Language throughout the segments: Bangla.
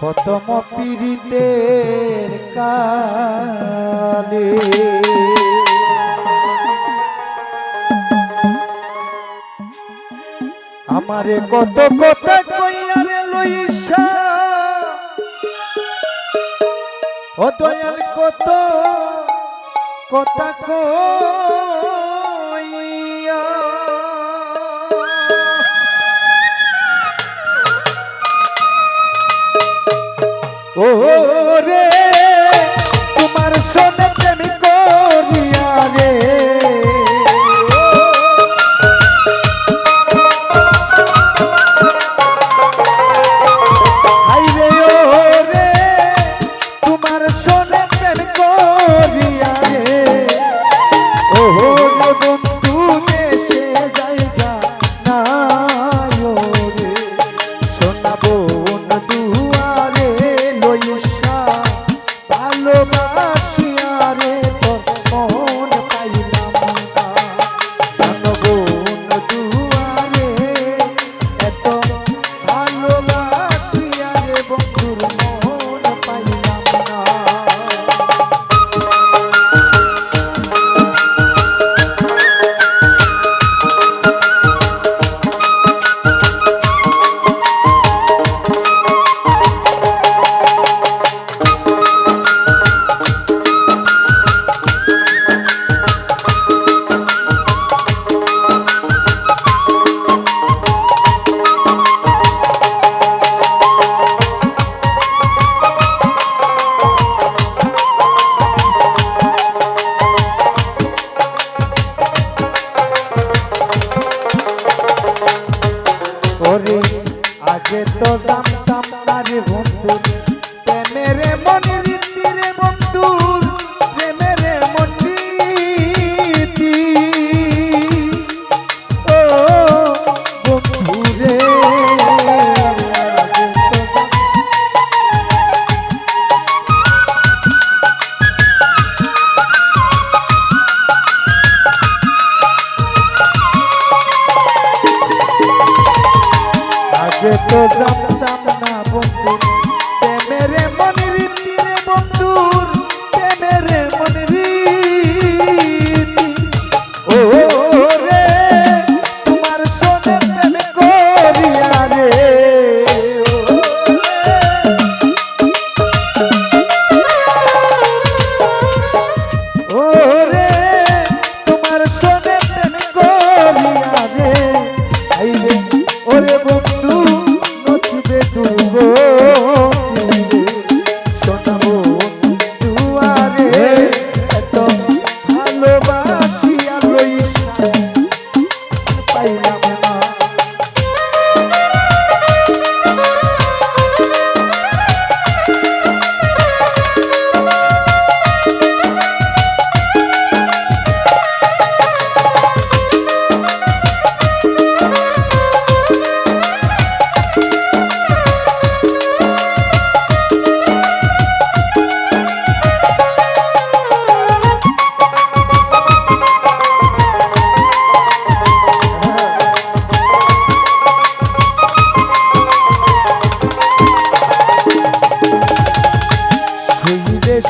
প্রথম পীড়িতের কালে। আমারে কত কথা কইয়ারে লইসা। ও দয়াল কত কথা কয় জানতাম তার বন্ধু সে তো জানতাম না বন্ধু।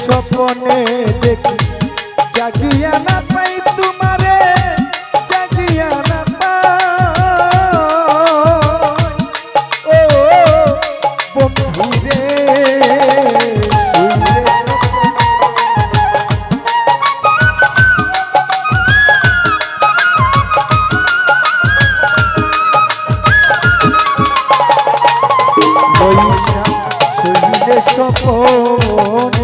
স্বপনে দেখি জাগিয়া না পাই তোমারে জাগিয়া না পাই। ও বন্ধু রে স্বপনে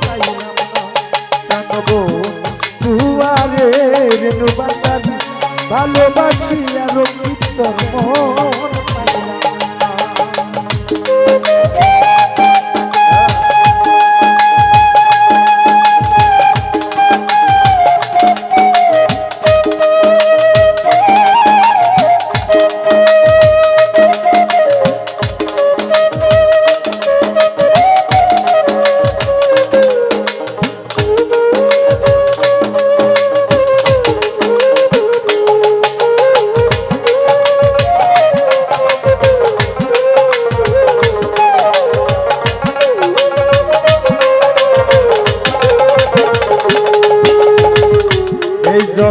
গো। কুয়ারে রেণু বাতাবি ভালোবাসি আর কীর্তন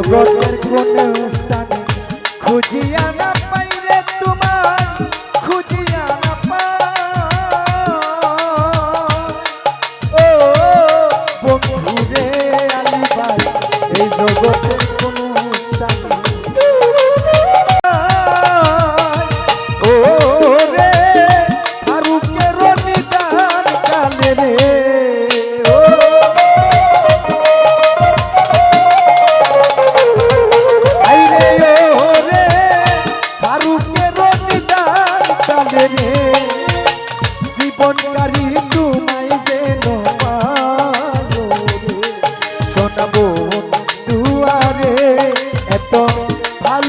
এই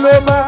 no más.